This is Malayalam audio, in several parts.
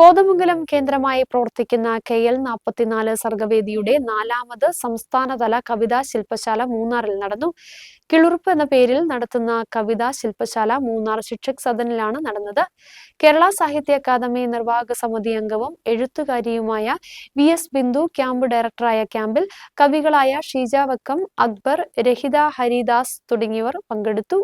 കോതമംഗലം കേന്ദ്രമായി പ്രവർത്തിക്കുന്ന കെ എൽ നാൽപ്പത്തിനാല് സർഗവേദിയുടെ നാലാമത് സംസ്ഥാനതല കവിതാ ശില്പശാല മൂന്നാറിൽ നടന്നു. കിളുർപ്പ് എന്ന പേരിൽ നടത്തുന്ന കവിതാ ശില്പശാല മൂന്നാർ ശിക്ഷക് സദനിലാണ് നടന്നത്. കേരള സാഹിത്യ അക്കാദമി നിർവാഹക സമിതി അംഗവും എഴുത്തുകാരിയുമായ വി എസ് ബിന്ദു ക്യാമ്പ് ഡയറക്ടറായ ക്യാമ്പിൽ കവികളായ ഷീജ വക്കം അക്ബർ രഹിത ഹരിദാസ് തുടങ്ങിയവർ പങ്കെടുത്തു.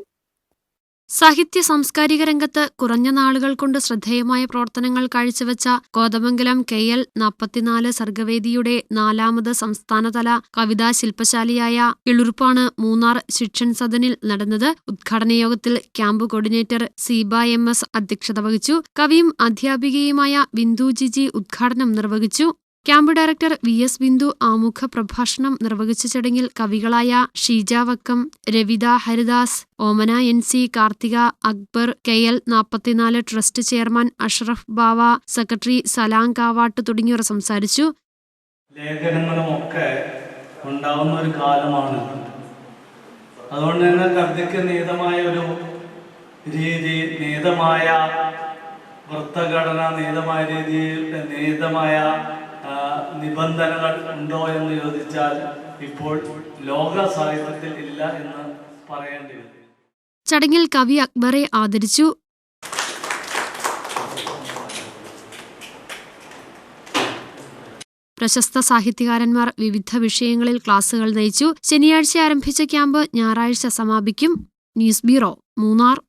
സാഹിത്യ സാംസ്കാരിക രംഗത്ത് കുറഞ്ഞ നാളുകൾ കൊണ്ട് ശ്രദ്ധേയമായ പ്രവർത്തനങ്ങൾ കാഴ്ചവെച്ച കോതമംഗലം കെ എൽ നാൽപ്പത്തിനാല് സർഗവേദിയുടെ നാലാമത് സംസ്ഥാനതല കവിതാ ശില്പശാലിയായ ഇളുറുപ്പാണ് മൂന്നാർ ശിക്ഷൻ സദനിൽ നടന്നത്. ഉദ്ഘാടന യോഗത്തിൽ camp coordinator Seeba M S അധ്യക്ഷത വഹിച്ചു. കവിയും അധ്യാപികയുമായ ബിന്ദു ജിജി ഉദ്ഘാടനം നിർവഹിച്ചു. Camp director V S Bindu ആമുഖ പ്രഭാഷണം നിർവഹിച്ച ചടങ്ങിൽ കവികളായ Sheeja Vakkam Ravitha Haridas Omana N C Karthika Akbar K L നാൽപ്പത്തിനാല് trust chairman Ashraf Bava secretary Salam Kavat തുടങ്ങിയവർ സംസാരിച്ചു. ലേഖനങ്ങളുമൊക്കെ ഉണ്ടാവുന്ന ഒരു കാലമാണ്. അതുകൊണ്ട് തന്നെ കവിതയ്ക്ക് നീതമായ ഒരു രീതി നീതമായ വൃത്തഘടന നിയതമായ രീതിയിൽ നീതമായ ആ, നിബന്ധനകൾ ഉണ്ടോ എന്ന് ചോദിച്ചാൽ ഇപ്പോൾ ലോക സാഹിത്യത്തിൽ ഇല്ല എന്ന് പറയേണ്ടി വരും ചടങ്ങിൽ കവി അക്ബറെ ആദരിച്ചു. പ്രശസ്ത സാഹിത്യകാരന്മാർ വിവിധ വിഷയങ്ങളിൽ ക്ലാസുകൾ നയിച്ചു. ശനിയാഴ്ച ആരംഭിച്ച ക്യാമ്പ് ഞായറാഴ്ച സമാപിക്കും. News bureau Munnar.